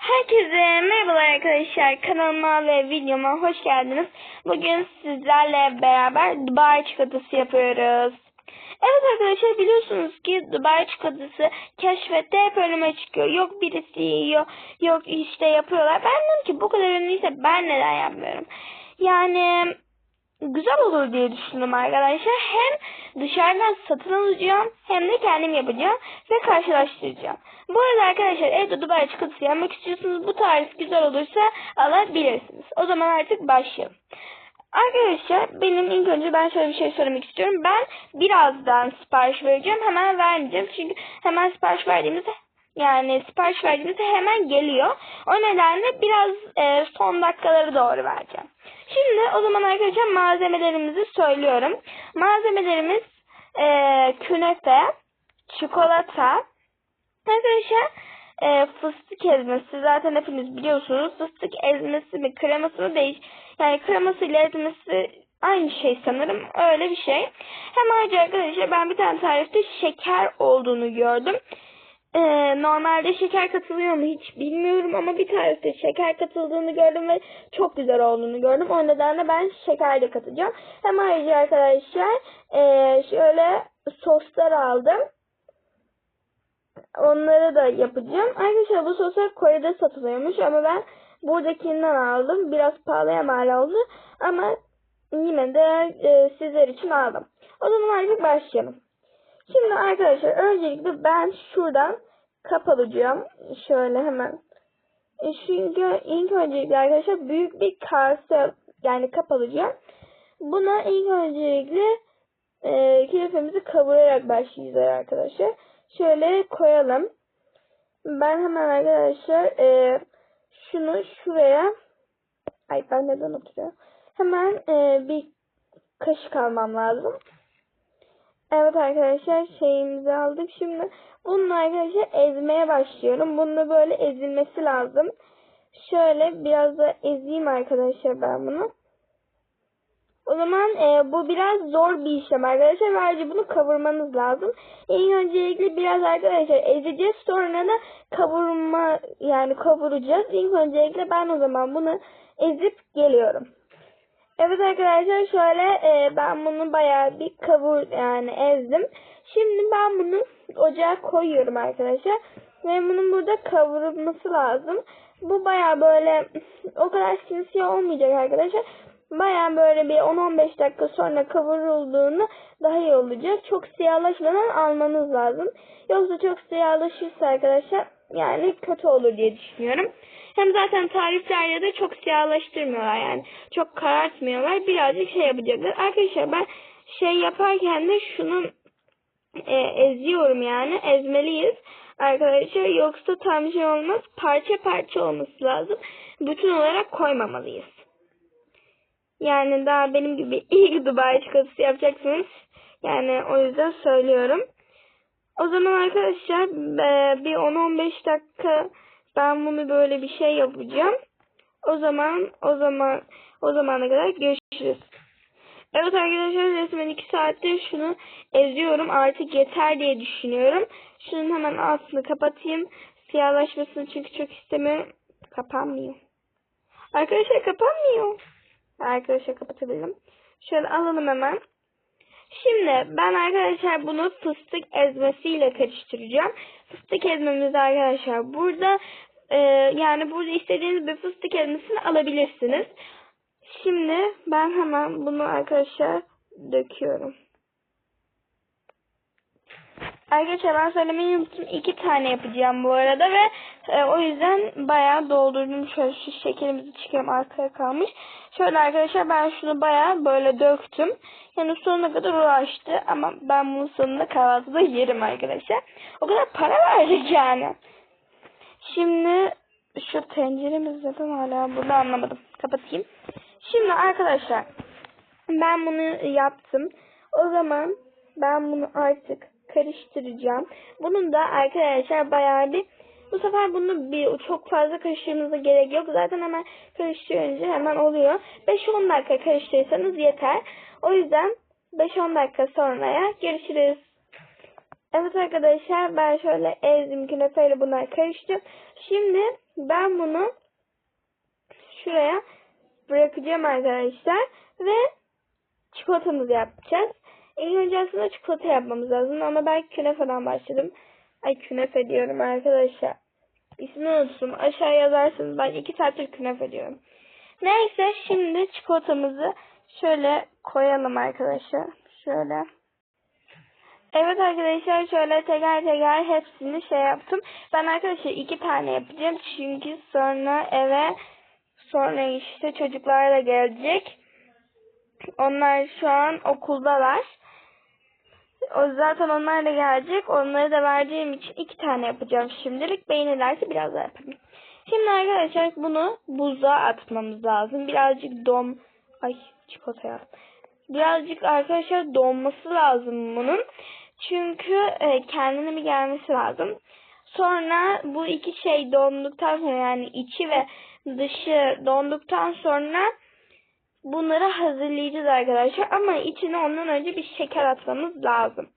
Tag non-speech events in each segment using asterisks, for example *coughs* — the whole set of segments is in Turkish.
Herkese merhabalar arkadaşlar. Kanalıma ve videoma hoş geldiniz. Bugün sizlerle beraber Dubai çikolatası yapıyoruz. Evet arkadaşlar biliyorsunuz ki Dubai çikolatası keşfette hep önüme çıkıyor. Yok birisi yiyor, yok işte yapıyorlar. Ben dedim ki bu kadar ünlüyse ben neden yapmıyorum? Yani güzel olur diye düşündüm arkadaşlar. Hem dışarıdan satın alacağım hem de kendim yapacağım ve karşılaştıracağım. Bu arada arkadaşlar evde Dubai çikolatası yapmak istiyorsunuz. Bu tarif güzel olursa alabilirsiniz. O zaman artık başlayalım. Arkadaşlar benim ilk önce ben şöyle bir şey söylemek istiyorum. Ben birazdan sipariş vereceğim. Hemen vermeyeceğim. Çünkü hemen sipariş verdiğimizde yani sipariş verdiğimizde hemen geliyor. O nedenle biraz e, son dakikaları doğru vereceğim. Şimdi o zaman arkadaşlar malzemelerimizi söylüyorum. Malzemelerimiz e, künefe, çikolata, arkadaşlar e, fıstık ezmesi zaten hepiniz biliyorsunuz. Fıstık ezmesi mi kreması mı değiş yani kreması ile ezmesi aynı şey sanırım. Öyle bir şey. Hem ayrıca arkadaşlar ben bir tane tarifte şeker olduğunu gördüm. Ee, normalde şeker katılıyor mu hiç bilmiyorum ama bir tarifte şeker katıldığını gördüm ve çok güzel olduğunu gördüm. O nedenle ben şeker de katacağım. Hem ayrıca arkadaşlar e, şöyle soslar aldım. Onları da yapacağım. Arkadaşlar bu soslar Kore'de satılıyormuş ama ben buradakinden aldım. Biraz pahalıya mal oldu ama yine de e, sizler için aldım. O zaman artık başlayalım. Şimdi arkadaşlar öncelikle ben şuradan kap alacağım. Şöyle hemen. E çünkü ilk öncelikle arkadaşlar büyük bir kase yani kap alacağım. Buna ilk öncelikle e, kilifimizi kavurarak başlayacağız arkadaşlar. Şöyle koyalım. Ben hemen arkadaşlar e, şunu şuraya ay ben neden oturuyorum? Hemen e, bir kaşık almam lazım. Evet arkadaşlar şeyimizi aldık. Şimdi bunun arkadaşlar ezmeye başlıyorum. Bununla böyle ezilmesi lazım. Şöyle biraz da ezeyim arkadaşlar ben bunu. O zaman e, bu biraz zor bir işlem arkadaşlar. Ayrıca bunu kavurmanız lazım. İlk öncelikle biraz arkadaşlar ezeceğiz. Sonra da kavurma yani kavuracağız. İlk öncelikle ben o zaman bunu ezip geliyorum. Evet arkadaşlar şöyle e, ben bunu bayağı bir kavur yani ezdim. Şimdi ben bunu ocağa koyuyorum arkadaşlar. Ve bunun burada kavurulması lazım. Bu bayağı böyle o kadar sinsi olmayacak arkadaşlar. Bayağı böyle bir 10-15 dakika sonra kavurulduğunu daha iyi olacak. Çok siyahlaşmadan almanız lazım. Yoksa çok siyahlaşırsa arkadaşlar yani kötü olur diye düşünüyorum. Hem zaten tariflerde de çok siyahlaştırmıyorlar yani. Çok karartmıyorlar. Birazcık şey yapacaklar. Arkadaşlar ben şey yaparken de şunu e, eziyorum yani. Ezmeliyiz arkadaşlar. Yoksa tam şey olmaz. Parça parça olması lazım. Bütün olarak koymamalıyız. Yani daha benim gibi *laughs* ilk Dubai çikolatası yapacaksınız. Yani o yüzden söylüyorum. O zaman arkadaşlar e, bir 10-15 dakika ben bunu böyle bir şey yapacağım. O zaman o zaman o zamana kadar görüşürüz. Evet arkadaşlar resmen 2 saattir şunu eziyorum. Artık yeter diye düşünüyorum. Şunun hemen altını kapatayım. Siyahlaşmasını çünkü çok istemiyorum. Kapanmıyor. Arkadaşlar kapanmıyor. Arkadaşlar kapatabildim. Şöyle alalım hemen. Şimdi ben arkadaşlar bunu fıstık ezmesiyle karıştıracağım. Fıstık ezmemiz arkadaşlar burada e, yani burada istediğiniz bir fıstık ezmesini alabilirsiniz. Şimdi ben hemen bunu arkadaşlar döküyorum. Arkadaşlar ben söylemeyi unuttum. iki tane yapacağım bu arada ve e, o yüzden bayağı doldurdum. Şöyle şu şekerimizi çıkarım arkaya kalmış. Şöyle arkadaşlar ben şunu bayağı böyle döktüm. Yani sonuna kadar uğraştı ama ben bunun sonunda kahvaltıda yerim arkadaşlar. O kadar para verdik yani. Şimdi şu tenceremiz zaten hala burada anlamadım. Kapatayım. Şimdi arkadaşlar ben bunu yaptım. O zaman ben bunu artık karıştıracağım. Bunun da arkadaşlar bayağı bir bu sefer bunu bir çok fazla karıştırmanıza gerek yok. Zaten hemen karıştırınca hemen oluyor. 5-10 dakika karıştırırsanız yeter. O yüzden 5-10 dakika sonraya görüşürüz. Evet arkadaşlar ben şöyle ezdim künefeyle bunlar karıştı. Şimdi ben bunu şuraya bırakacağım arkadaşlar ve çikolatamızı yapacağız. İlk önce aslında çikolata yapmamız lazım ama ben künefeden başladım. Ay künefe diyorum arkadaşlar. İsmini unuttum. Aşağı yazarsınız. Ben iki saattir künefe diyorum. Neyse şimdi çikolatamızı şöyle koyalım arkadaşlar. Şöyle. Evet arkadaşlar şöyle teker teker hepsini şey yaptım. Ben arkadaşlar iki tane yapacağım. Çünkü sonra eve sonra işte çocuklar da gelecek. Onlar şu an okuldalar. O zaten onlar da gelecek. Onları da vereceğim için iki tane yapacağım şimdilik. Beğenirlerse biraz daha yaparım. Şimdi arkadaşlar bunu buzluğa atmamız lazım. Birazcık dom... Ay çikolata ya. Birazcık arkadaşlar donması lazım bunun. Çünkü e, kendine bir gelmesi lazım. Sonra bu iki şey donduktan sonra yani içi ve dışı donduktan sonra bunları hazırlayacağız arkadaşlar. Ama içine ondan önce bir şeker atmamız lazım.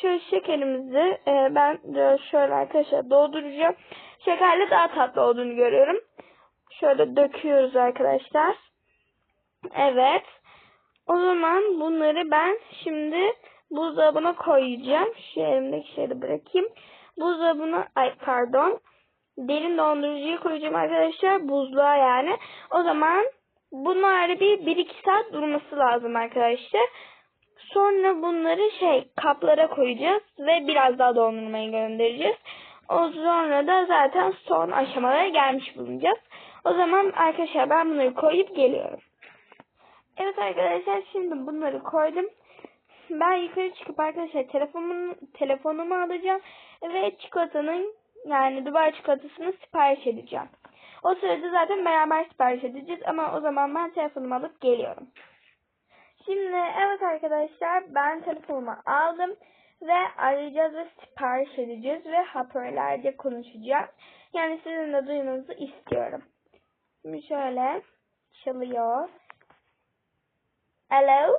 Şöyle şekerimizi e, ben şöyle arkadaşlar dolduracağım. Şekerle daha tatlı olduğunu görüyorum. Şöyle döküyoruz arkadaşlar. Evet. O zaman bunları ben şimdi buzdolabına koyacağım. Şu elimdeki şeyi bırakayım. Buzdolabına ay pardon. Derin dondurucuya koyacağım arkadaşlar. Buzluğa yani. O zaman bunlar bir 1-2 saat durması lazım arkadaşlar. Sonra bunları şey kaplara koyacağız ve biraz daha dondurmaya göndereceğiz. O sonra da zaten son aşamalara gelmiş bulunacağız. O zaman arkadaşlar ben bunları koyup geliyorum. Evet arkadaşlar şimdi bunları koydum. Ben yukarı çıkıp arkadaşlar telefonumu, telefonumu alacağım ve çikolatanın yani Dubai çikolatasını sipariş edeceğim. O sırada zaten beraber sipariş edeceğiz ama o zaman ben telefonumu alıp geliyorum. Şimdi evet arkadaşlar ben telefonumu aldım ve arayacağız ve sipariş edeceğiz ve hoparlörlerde konuşacağız. Yani sizin de duymanızı istiyorum. Şimdi şöyle çalıyor. Alo.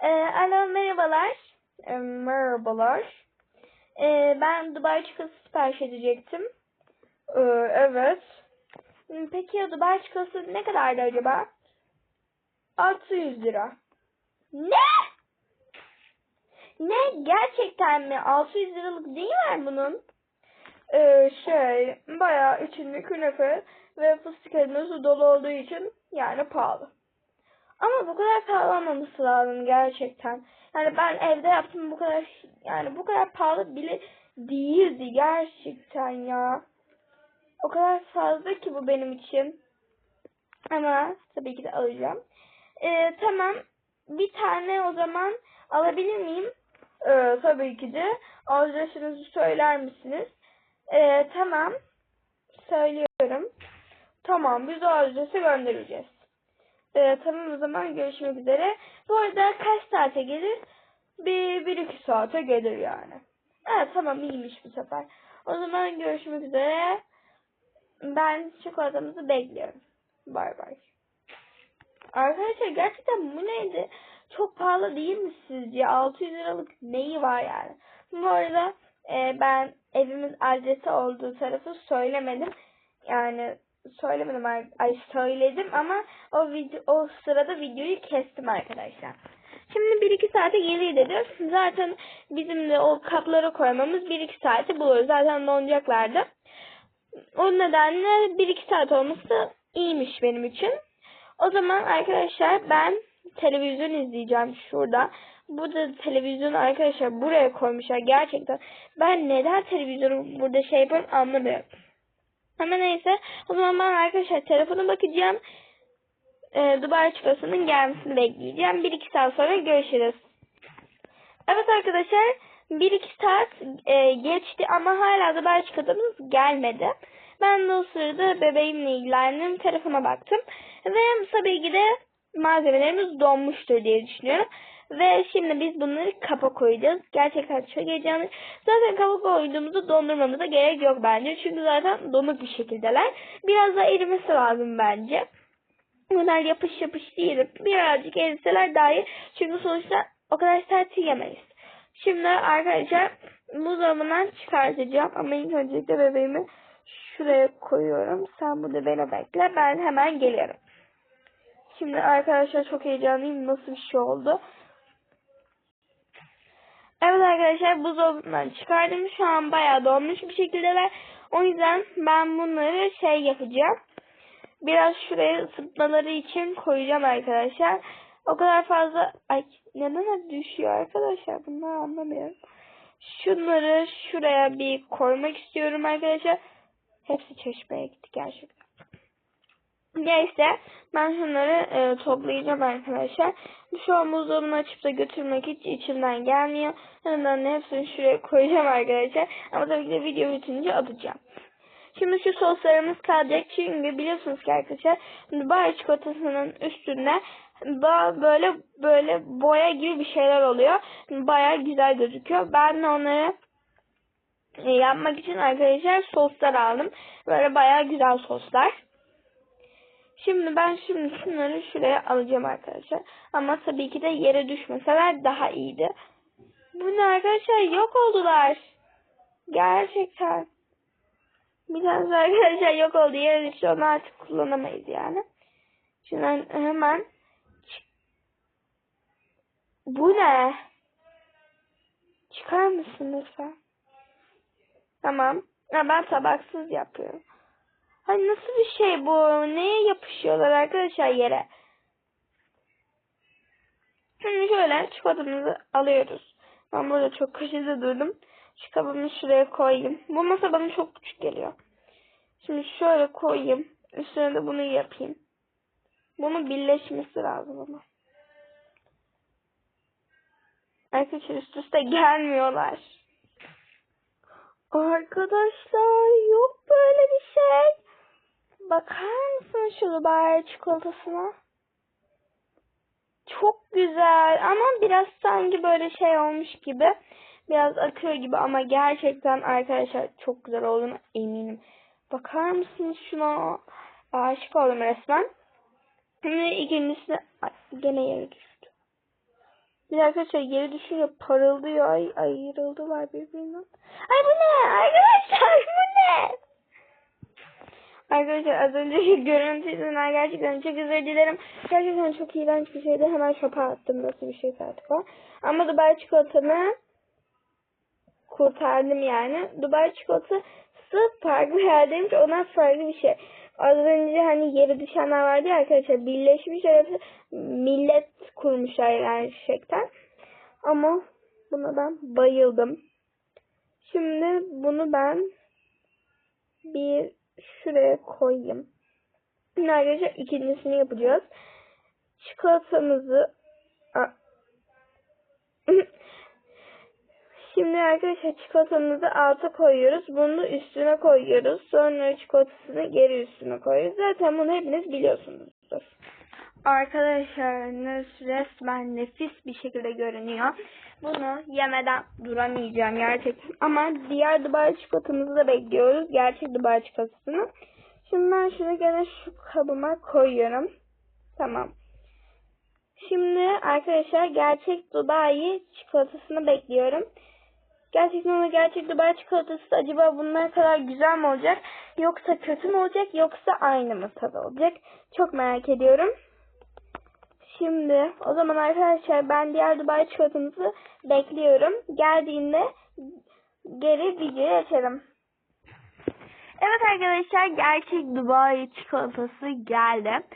Ee, alo merhabalar. Ee, merhabalar. Ee, ben Dubai çikolatası sipariş edecektim. Ee, evet. Hmm, Peki ya Dubai çikolatası ne kadardı acaba? 600 lira. Ne? Ne? Gerçekten mi? 600 liralık değil mi bunun? Ee, şey, bayağı içinde künefe ve fıstık elması dolu olduğu için yani pahalı. Ama bu kadar pahalı olmaması lazım gerçekten. Yani ben evde yaptım bu kadar yani bu kadar pahalı bile değildi gerçekten ya. O kadar fazla ki bu benim için. Ama tabii ki de alacağım. Ee, tamam. Bir tane o zaman alabilir miyim? Ee, tabii ki de. Adresinizi söyler misiniz? Ee, tamam. Söylüyorum. Tamam. Biz o adrese göndereceğiz. Ee, tamam o zaman görüşmek üzere. Bu arada kaç saate gelir? Bir, bir iki saate gelir yani. Evet tamam iyiymiş bu sefer. O zaman görüşmek üzere. Ben çikolatamızı bekliyorum. Bay bay. Arkadaşlar gerçekten bu neydi? Çok pahalı değil mi sizce? 600 liralık neyi var yani? Bu arada e, ben evimin adresi olduğu tarafı söylemedim. Yani söylemedim ay söyledim ama o video o sırada videoyu kestim arkadaşlar. Şimdi 1-2 saate gelir dedi. Zaten bizim de o kaplara koymamız 1-2 saati bulur. Zaten donacaklardı. O nedenle 1-2 saat olması iyiymiş benim için. O zaman arkadaşlar ben televizyon izleyeceğim şurada. Bu da televizyon arkadaşlar buraya koymuşlar gerçekten. Ben neden televizyonu burada şey yapıyorum anlamıyorum. Ama neyse o zaman ben arkadaşlar telefona bakacağım. Ee, Dubai çikolatasının gelmesini bekleyeceğim. 1-2 saat sonra görüşürüz. Evet arkadaşlar 1-2 saat e, geçti ama hala Dubai çikolatamız gelmedi. Ben de o sırada bebeğimle ilgilendim. Telefona baktım. Ve tabii ki de malzemelerimiz donmuştur diye düşünüyorum. Ve şimdi biz bunları kapa koyacağız. Gerçekten çok heyecanlı. Zaten kapa koyduğumuzda dondurmamıza gerek yok bence. Çünkü zaten donuk bir şekildeler. Biraz da erimesi lazım bence. Bunlar yapış yapış değil. Birazcık eriseler daha iyi. Çünkü sonuçta o kadar sert yemeyiz. Şimdi arkadaşlar buzdolabından çıkartacağım. Ama ilk öncelikle bebeğimi şuraya koyuyorum. Sen burada beni bekle. Ben hemen geliyorum. Şimdi arkadaşlar çok heyecanlıyım. Nasıl bir şey oldu? Evet arkadaşlar buzdolabından çıkardım. Şu an bayağı donmuş bir şekildeler. O yüzden ben bunları şey yapacağım. Biraz şuraya ısıtmaları için koyacağım arkadaşlar. O kadar fazla... Ay neden hep düşüyor arkadaşlar? Bunları anlamıyorum. Şunları şuraya bir koymak istiyorum arkadaşlar. Hepsi çeşmeye gitti gerçekten. Neyse ben şunları e, toplayacağım arkadaşlar. Şu an buzdolabını açıp da götürmek hiç içimden gelmiyor. Hemen hepsini şuraya koyacağım arkadaşlar. Ama tabii ki de video bitince atacağım. Şimdi şu soslarımız kalacak çünkü biliyorsunuz ki arkadaşlar Dubai çikolatasının üstünde böyle böyle boya gibi bir şeyler oluyor. Baya güzel gözüküyor. Ben de onları e, yapmak için arkadaşlar soslar aldım. Böyle baya güzel soslar. Şimdi ben şimdi şunları şuraya alacağım arkadaşlar. Ama tabii ki de yere düşmeseler daha iyiydi. Bu ne arkadaşlar? Yok oldular. Gerçekten. Bir tanesi arkadaşlar yok oldu. Yere düştü. Onu artık kullanamayız yani. Şimdi hemen bu ne? Çıkar mısın lütfen? Tamam. Ha, ben tabaksız yapıyorum. Hani nasıl bir şey bu? Neye yapışıyorlar arkadaşlar yere? Şimdi şöyle çikolatamızı alıyoruz. Ben burada çok köşede durdum. Şu kabımı şuraya koyayım. Bu masa bana çok küçük geliyor. Şimdi şöyle koyayım. Üstüne de bunu yapayım. Bunun birleşmesi lazım ama. Arkadaşlar üst üste gelmiyorlar. Arkadaşlar yok böyle bir şey. Bakar mısın şu Dubai çikolatasına? Çok güzel ama biraz sanki böyle şey olmuş gibi. Biraz akıyor gibi ama gerçekten arkadaşlar çok güzel olduğunu eminim. Bakar mısınız şuna? Aşık oldum resmen. Şimdi ikincisine Ay, gene yere düştü. Bir arkadaşlar yere düşünce parıldıyor. Ay ayrıldılar birbirinden. Ay bu ne? Arkadaşlar bu ne? Arkadaşlar az önceki *laughs* görüntüsünden gerçekten çok özür dilerim. Gerçekten çok iğrenç bir şeydi. Hemen şopa attım nasıl bir şey artık o. Ama Dubai çikolatamı kurtardım yani. Dubai çikolatası farklı yerdeymiş. Ondan farklı bir şey. Az önce hani yere düşenler vardı ya arkadaşlar. Birleşmiş hepsi millet kurmuşlar gerçekten. Ama buna ben bayıldım. Şimdi bunu ben bir şuraya koyayım. Şimdi arkadaşlar ikincisini yapacağız. Çikolatamızı *laughs* Şimdi arkadaşlar çikolatamızı alta koyuyoruz. Bunu üstüne koyuyoruz. Sonra çikolatasını geri üstüne koyuyoruz. Zaten bunu hepiniz biliyorsunuzdur. Arkadaşlar resmen nefis bir şekilde görünüyor. Bunu yemeden duramayacağım gerçekten. Ama diğer Dubai çikolatamızı da bekliyoruz. Gerçek Dubai çikolatasını. Şimdi ben şunu gene şu kabıma koyuyorum. Tamam. Şimdi arkadaşlar gerçek Dubai çikolatasını bekliyorum. Gerçekten ona gerçek Dubai çikolatası acaba bunlar kadar güzel mi olacak? Yoksa kötü mü olacak? Yoksa aynı mı tadı olacak? Çok merak ediyorum. Şimdi o zaman arkadaşlar ben diğer Dubai çikolatamızı bekliyorum. Geldiğinde geri videoyu açarım. Evet arkadaşlar gerçek Dubai çikolatası geldi.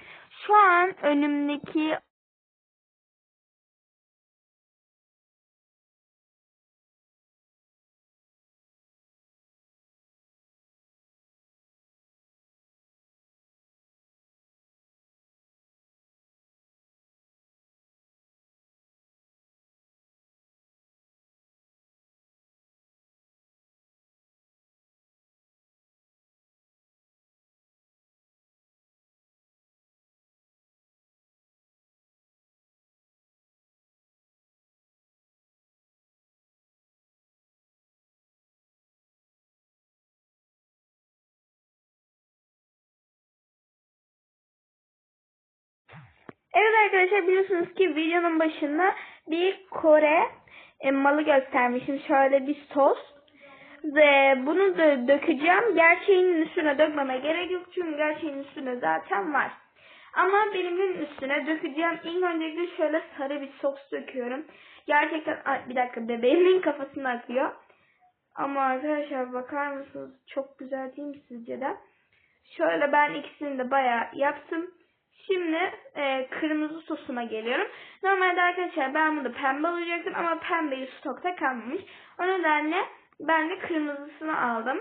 Şu an önümdeki Evet arkadaşlar biliyorsunuz ki videonun başında bir Kore e, malı göstermişim. Şöyle bir sos. Ve bunu da dökeceğim. Gerçeğinin üstüne dökmeme gerek yok çünkü gerçeğin üstüne zaten var. Ama benimkin üstüne dökeceğim. İlk öncelikle şöyle sarı bir sos döküyorum. Gerçekten bir dakika bebeğimin kafasına akıyor. Ama arkadaşlar bakar mısınız? Çok güzel değil mi sizce de? Şöyle ben ikisini de bayağı yaptım. Şimdi e, kırmızı sosuma geliyorum. Normalde arkadaşlar ben bunu pembe alacaktım ama pembeyi stokta kalmamış. O nedenle ben de kırmızısını aldım.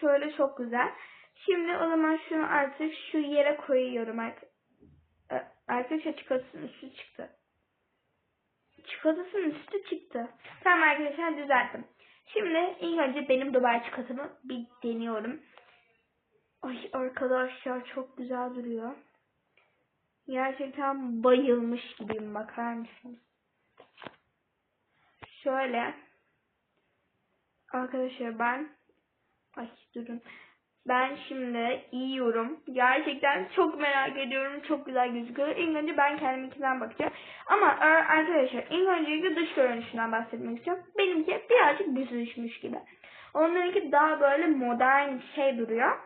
Şöyle çok güzel. Şimdi o zaman şunu artık şu yere koyuyorum. E, Arkadaşlar çikolatasının üstü çıktı. Çikolatasının üstü çıktı. Tamam arkadaşlar düzelttim. Şimdi ilk önce benim Dubai çikolatamı bir deniyorum. Ay arkadaşlar çok güzel duruyor. Gerçekten bayılmış gibiyim bakar mısınız? Şöyle. Arkadaşlar ben ay durun. Ben şimdi yiyorum. Gerçekten çok merak ediyorum. Çok güzel gözüküyor. İlk önce ben kendiminkinden bakacağım. Ama e, arkadaşlar ilk öncelikle dış görünüşünden bahsetmek istiyorum. Benimki birazcık büzüşmüş gibi. Onlarınki daha böyle modern şey duruyor.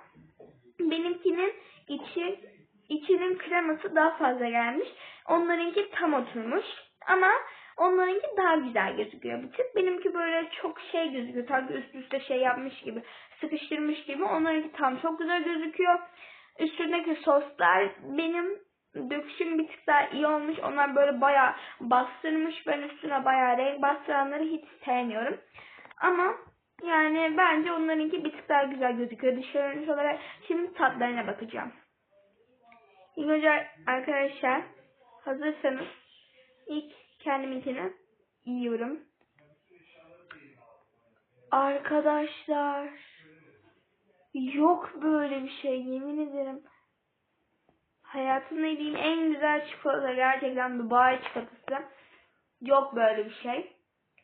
Benimkinin içi içinin kreması daha fazla gelmiş. Onlarınki tam oturmuş. Ama onlarınki daha güzel gözüküyor bir tık. Benimki böyle çok şey gözüküyor. Sanki üst üste şey yapmış gibi. Sıkıştırmış gibi. Onlarınki tam çok güzel gözüküyor. Üstündeki soslar benim döküşüm bir tık daha iyi olmuş. Onlar böyle bayağı bastırmış. Ben üstüne bayağı renk bastıranları hiç sevmiyorum. Ama yani bence onlarınki bir tık daha güzel gözüküyor. Dış görünüş olarak. Şimdi tatlarına bakacağım. İlk önce arkadaşlar hazırsanız ilk kendiminkini yiyorum. Arkadaşlar yok böyle bir şey yemin ederim. Hayatımda yediğim en güzel çikolata gerçekten Dubai çikolatası. Yok böyle bir şey.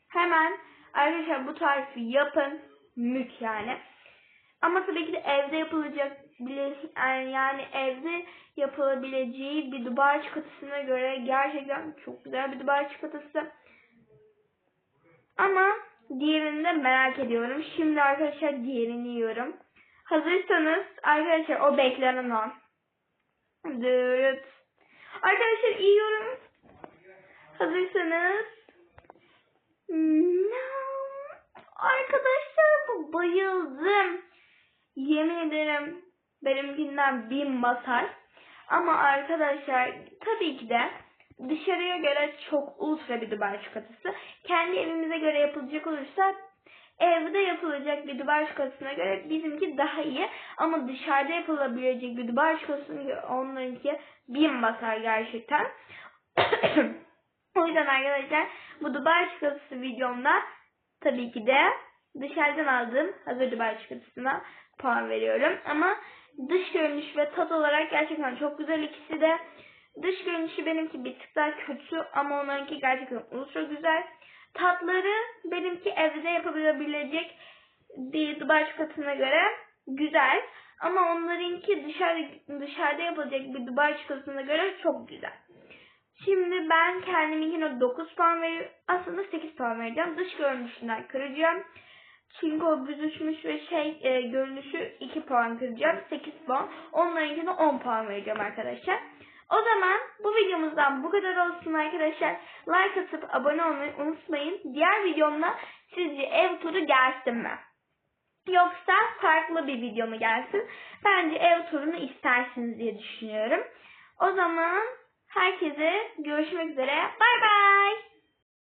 Hemen arkadaşlar bu tarifi yapın. Mük yani. Ama tabii ki de evde yapılacak yani evde yapılabileceği bir Dubai çikolatasına göre gerçekten çok güzel bir Dubai çikolatası. Ama diğerini de merak ediyorum. Şimdi arkadaşlar diğerini yiyorum. Hazırsanız arkadaşlar o beklenen o. Dırıt. Arkadaşlar yiyorum. Hazırsanız. Arkadaşlar bayıldım. Yemin ederim benimkinden bin basar. Ama arkadaşlar tabii ki de dışarıya göre çok ultra bir Dubai çikolatası. Kendi evimize göre yapılacak olursa evde yapılacak bir Dubai çikolatasına göre bizimki daha iyi. Ama dışarıda yapılabilecek bir Dubai çikolatasına onlarınki bin basar gerçekten. *coughs* o yüzden arkadaşlar bu Dubai çikolatası videomda tabii ki de dışarıdan aldığım hazır Dubai çikolatasına puan veriyorum. Ama dış görünüş ve tat olarak gerçekten çok güzel ikisi de. Dış görünüşü benimki bir tık daha kötü ama onlarınki gerçekten ultra güzel. Tatları benimki evde yapabilecek bir Dubai çikolatasına göre güzel. Ama onlarınki dışarı, dışarıda yapılacak bir Dubai çikolatasına göre çok güzel. Şimdi ben kendiminkine 9 puan veriyorum. Aslında 8 puan vereceğim. Dış görünüşünden kıracağım. Çünkü o büzüşmüş ve şey e, görünüşü 2 puan kıracağım. 8 puan. Onlarınkine 10 puan vereceğim arkadaşlar. O zaman bu videomuzdan bu kadar olsun arkadaşlar. Like atıp abone olmayı unutmayın. Diğer videomda sizce ev turu gelsin mi? Yoksa farklı bir video mu gelsin? Bence ev turunu istersiniz diye düşünüyorum. O zaman herkese görüşmek üzere. Bay bay.